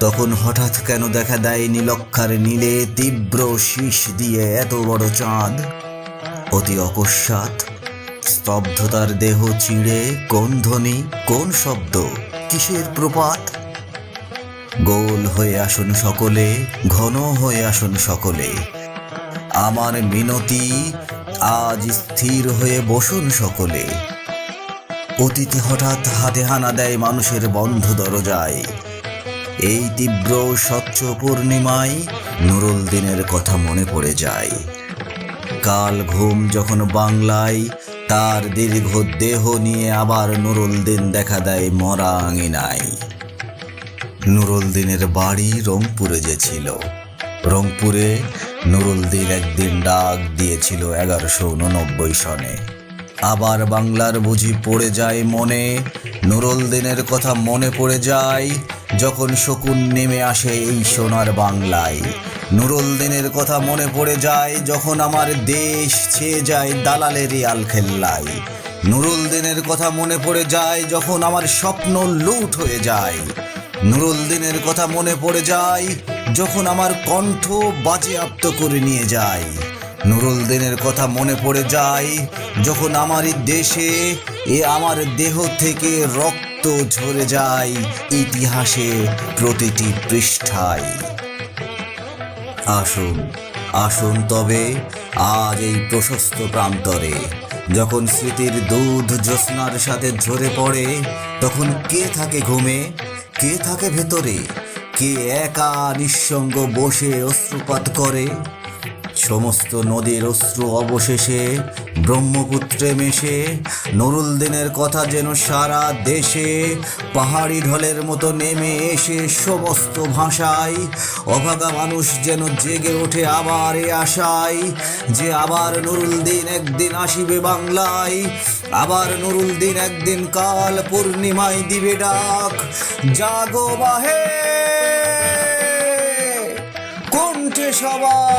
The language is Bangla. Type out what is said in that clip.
তখন হঠাৎ কেন দেখা দেয় নীলক্ষার নীলে তীব্র শীষ দিয়ে এত বড় চাঁদ? অতি অকস্মাৎ স্তব্ধতার দেহ চিড়ে কোন ধ্বনি, কোন শব্দ, কিসের প্রপাত? গোল হয়ে আসুন সকলে, ঘন হয়ে আসুন সকলে। আমার মিনতি আজ স্থির হয়ে বসুন সকলে। অতীতে হঠাৎ হাতে হানা দেয় মানুষের বন্ধ দরজায়। এই তীব্র স্বচ্ছ পূর্ণিমায় নুরুল দিনের কথা মনে পড়ে যায়। কাল ঘুম যখন বাংলায়, তার দীর্ঘ দেহ নিয়ে আবার নুরুল দিন দেখা দেয় মরা আঙিনায়। নুরুল দিনের বাড়ি রংপুরে যে ছিল, রংপুরে নুরুল দিন একদিন ডাক দিয়েছিল এগারোশো উননব্বই সনে। আবার বাংলার বুঝি পড়ে যায় মনে, নুরুল দিনের কথা মনে পড়ে যায় যখন শকুন নেমে আসে এই সোনার বাংলায়, নুরুল দিনের কথা মনে পড়ে যায় যখন আমার দেশ ছেয়ে যায় দালালের আল খেল্লায় নুরুল দিনের কথা মনে পড়ে যায় যখন আমার স্বপ্ন লুট হয়ে যায়। নুরুল দিনের কথা মনে পড়ে যায় যখন আমার কণ্ঠ বাজেয়াপ্ত করে নিয়ে যায়। নুরুল দিনের কথা মনে পড়ে যায় যখন আমারই দেশে এ আমার দেহ থেকে রক্ত ঝরে যায় ইতিহাসে প্রতিটি পৃষ্ঠায়। আসুন আসুন তবে আজ এই প্রশস্ত প্রান্তরে, যখন স্মৃতির দুধ জ্যোৎস্নার সাথে ঝরে পড়ে, তখন কে থাকে ঘুমে, কে থাকে ভেতরে, কে একা নিঃসঙ্গ বসে অশ্রুপাত করে? সমস্ত নদীর অশ্রু অবশেষে, ব্রহ্মপুত্রে মেশে, নুরুল দিনের কথা যেন সারা দেশে, পাহাড়ি ঢলের মতো নেমে এসে সমস্ত ভাষায়, অভাগা মানুষ যেন জেগে ওঠে আবার এ আশায়, যে আবার নুরুল দিন একদিন আসিবে বাংলায়, আবার নুরুল দিন একদিন কাল পূর্ণিমায় দিবে ডাক। জাগো বাহে! কণ্ঠে সবাই